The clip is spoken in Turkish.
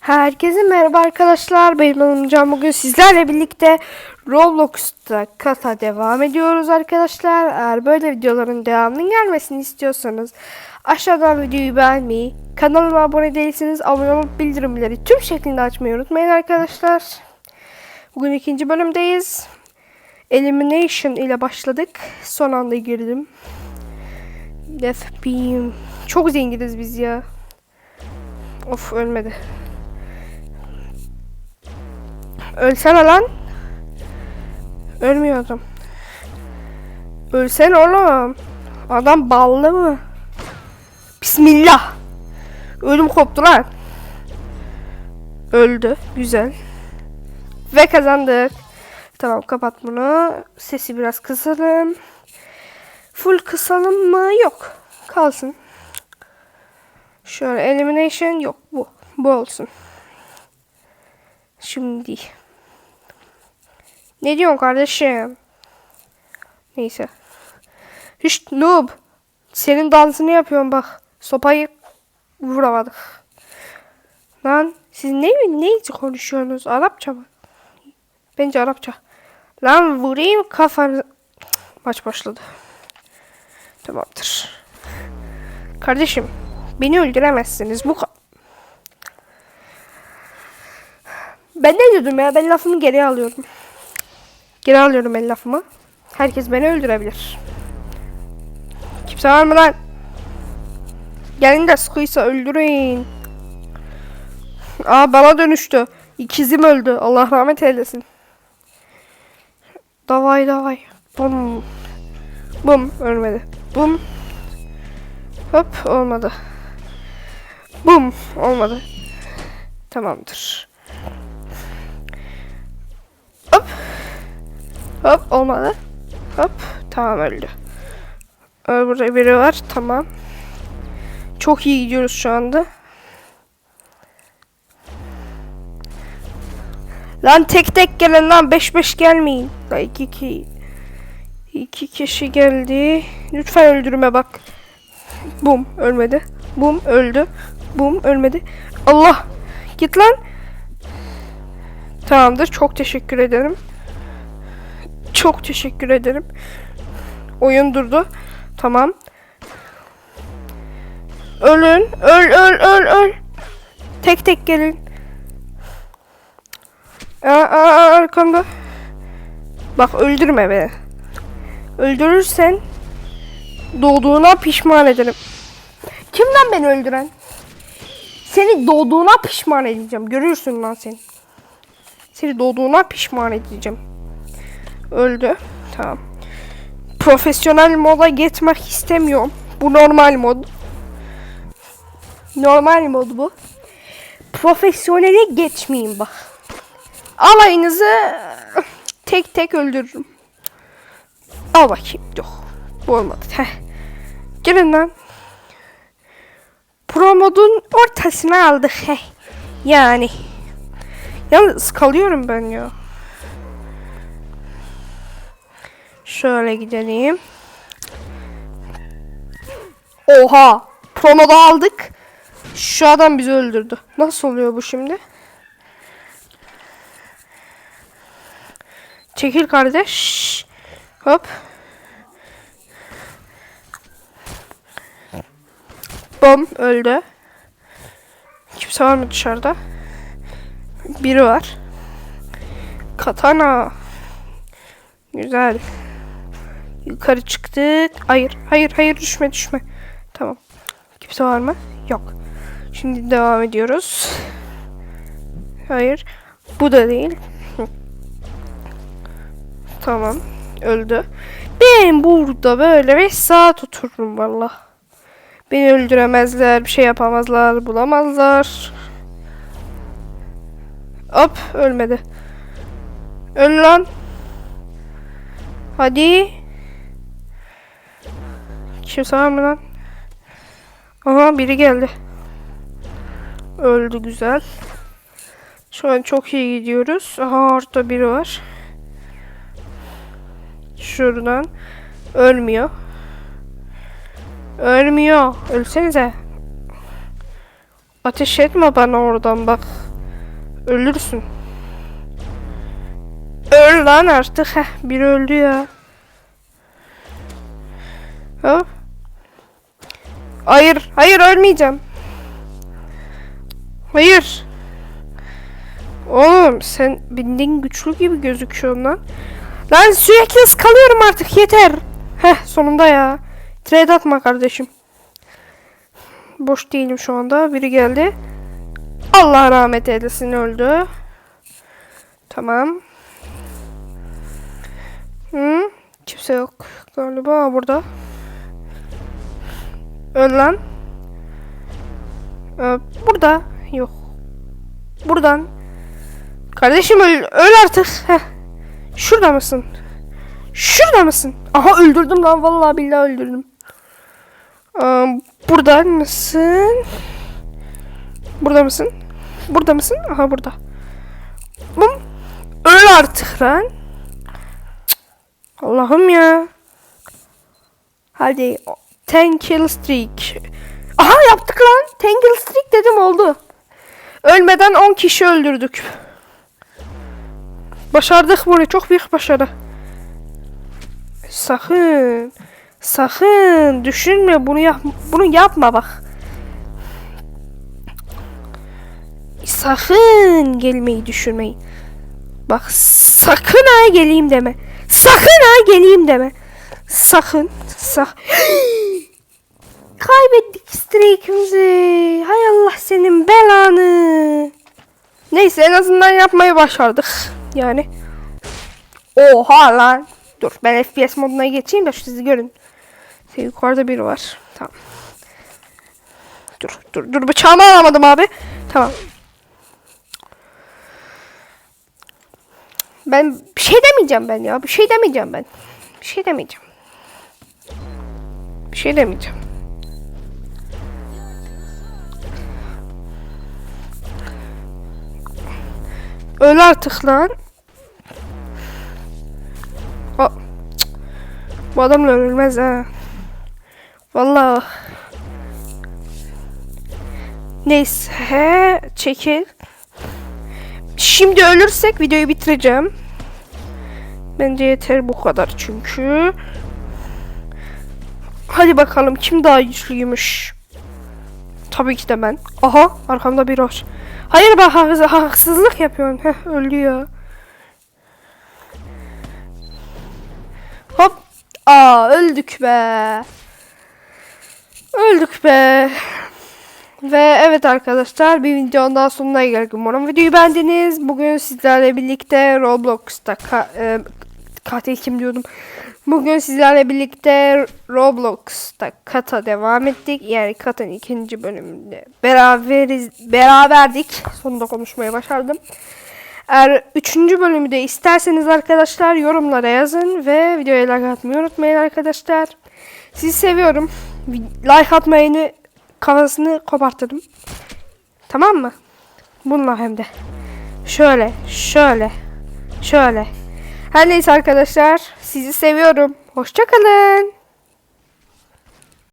Herkese merhaba arkadaşlar. Benim adım Can. Bugün sizlerle birlikte Roblox'ta kata devam ediyoruz arkadaşlar. Eğer böyle videoların devamının gelmesini istiyorsanız aşağıdan videoyu beğenmeyi, kanalıma abone değilseniz abone olup bildirimleri tüm şeklinde açmayı unutmayın arkadaşlar. Bugün ikinci bölümdeyiz. Elimination ile başladık. Son anda girdim. Death Beam. Çok zenginiz biz ya. Of ölmedi. Ölsene lan. Ölmüyor adam. Ölsene oğlum. Adam ballı mı? Bismillah. Ölüm koptu lan. Öldü. Güzel. Ve kazandık. Tamam kapat bunu. Sesi biraz kısalım. Full kısalım mı? Yok. Kalsın. Şöyle elimination yok bu. Bu olsun. Şimdi. Ne diyorsun kardeşim? Neyse. Hiç noob. Senin dansını yapıyorum bak. Sopayı vuramadık. Lan siz ne ne için konuşuyorsunuz? Arapça mı? Bence Arapça. Lan vurayım kafanı. Maç başladı. Tamamdır. Kardeşim beni öldüremezsiniz. Bu Ben ne diyordum ya? Ben lafımı geri alıyorum. Geri alıyorum ben lafımı. Herkes beni öldürebilir. Kimse var mı lan? Gelin de sıkıysa öldürün. Aa bana dönüştü. İkizim öldü. Allah rahmet eylesin. Davay davay. Bum. Bum ölmedi. Bum. Hop olmadı. Bum olmadı. Tamamdır. Hop olmadı. Hop tamam öldü. Burada biri var tamam. Çok iyi gidiyoruz şu anda. Lan tek tek gelin lan 5 5 gelmeyin. Lan 2 2 2 kişi geldi. Lütfen öldürme bak. Bum ölmedi. Bum öldü. Bum ölmedi. Allah git lan. Tamamdır. Çok teşekkür ederim. Çok teşekkür ederim. Oyun durdu. Tamam. Ölün. Öl öl öl öl. Tek tek gelin. Aa, aa, arkamda. Bak öldürme beni. Öldürürsen doğduğuna pişman ederim. Kim lan beni öldüren? Seni doğduğuna pişman edeceğim. Görürsün lan sen. Seni doğduğuna pişman edeceğim. Öldü. Tamam. Profesyonel moda geçmek istemiyorum. Bu normal mod. Normal mod bu. Profesyonele geçmeyeyim bak. Alayınızı tek tek öldürürüm. Al bakayım. Yok. Bu olmadı. Heh. Gelin lan. Pro modun ortasına aldık. Heh. Yani. Yalnız kalıyorum ben ya. Şöyle gidelim. Oha. Promoda aldık. Şu adam bizi öldürdü. Nasıl oluyor bu şimdi? Çekil kardeş. Hop. Bom öldü. Kimse var mı dışarıda? Biri var. Katana. Güzel. Yukarı çıktık. Hayır, hayır, hayır düşme, düşme. Tamam. Kimse var mı? Yok. Şimdi devam ediyoruz. Hayır. Bu da değil. Tamam. Öldü. Ben burada böyle ve saat otururum valla. Beni öldüremezler, bir şey yapamazlar, bulamazlar. Hop ölmedi. Öl lan. Hadi. Kimse var mı lan? Aha biri geldi. Öldü güzel. Şu an çok iyi gidiyoruz. Aha orada biri var. Şuradan. Ölmüyor. Ölmüyor. Ölsenize. Ateş etme bana oradan bak. Ölürsün. Öl lan artık. Heh, biri öldü ya. Ha? Hayır, hayır ölmeyeceğim. Hayır. Oğlum sen bildiğin güçlü gibi gözüküyorsun lan. Lan sürekli ıskalıyorum artık yeter. Heh sonunda ya. Trade atma kardeşim. Boş değilim şu anda. Biri geldi. Allah rahmet eylesin öldü. Tamam. Hı? Kimse yok galiba burada. Öl lan. Ee, burada. Yok. Buradan. Kardeşim öl, öl artık. Heh. Şurada mısın? Şurada mısın? Aha öldürdüm lan vallahi billahi öldürdüm. Ee, burada mısın? Burada mısın? Burada mısın? Aha burada. Bum. Öl artık lan. Allah'ım ya. Hadi. Ten kill streak. Aha yaptık lan. Ten kill streak dedim oldu. Ölmeden 10 kişi öldürdük. Başardık bunu. Çok büyük başarı. Sakın. Sakın düşünme bunu yap bunu yapma bak. Sakın gelmeyi düşünmeyin. Bak sakın ha geleyim deme. Sakın ha geleyim deme. Sakın. Sak. Kaybettik streakimizi. Hay Allah senin belanı. Neyse en azından yapmayı başardık. Yani. Oha lan. Dur ben FPS moduna geçeyim de sizi görün. Şey, yukarıda biri var. Tamam. Dur dur dur bıçağımı alamadım abi. Tamam. Ben bir şey demeyeceğim ben ya. Bir şey demeyeceğim ben. Bir şey demeyeceğim. Bir şey demeyeceğim. Öl artık lan. O, cık. Bu adamla ölmez ha. Vallahi. Neyse çekil. Şimdi ölürsek videoyu bitireceğim. Bence yeter bu kadar çünkü. Hadi bakalım kim daha güçlüymüş. Tabii ki de ben. Aha arkamda bir var. Hayır bak haksız- haksızlık yapıyorsun. Heh öldü ya. Hop. Aa öldük be. Öldük be. Ve evet arkadaşlar bir videonun daha sonuna geldik. Umarım videoyu beğendiniz. Bugün sizlerle birlikte Roblox'ta ka- e, katil kim diyordum. Bugün sizlerle birlikte Roblox'ta kata devam ettik. Yani katın ikinci bölümünde beraberiz, beraberdik. Sonunda konuşmaya başardım. Eğer üçüncü bölümü de isterseniz arkadaşlar yorumlara yazın ve videoya like atmayı unutmayın arkadaşlar. Sizi seviyorum. Like atmayını kafasını kopartırım. Tamam mı? Bununla hem de. Şöyle, şöyle, şöyle. Her neyse arkadaşlar sizi seviyorum. Hoşçakalın.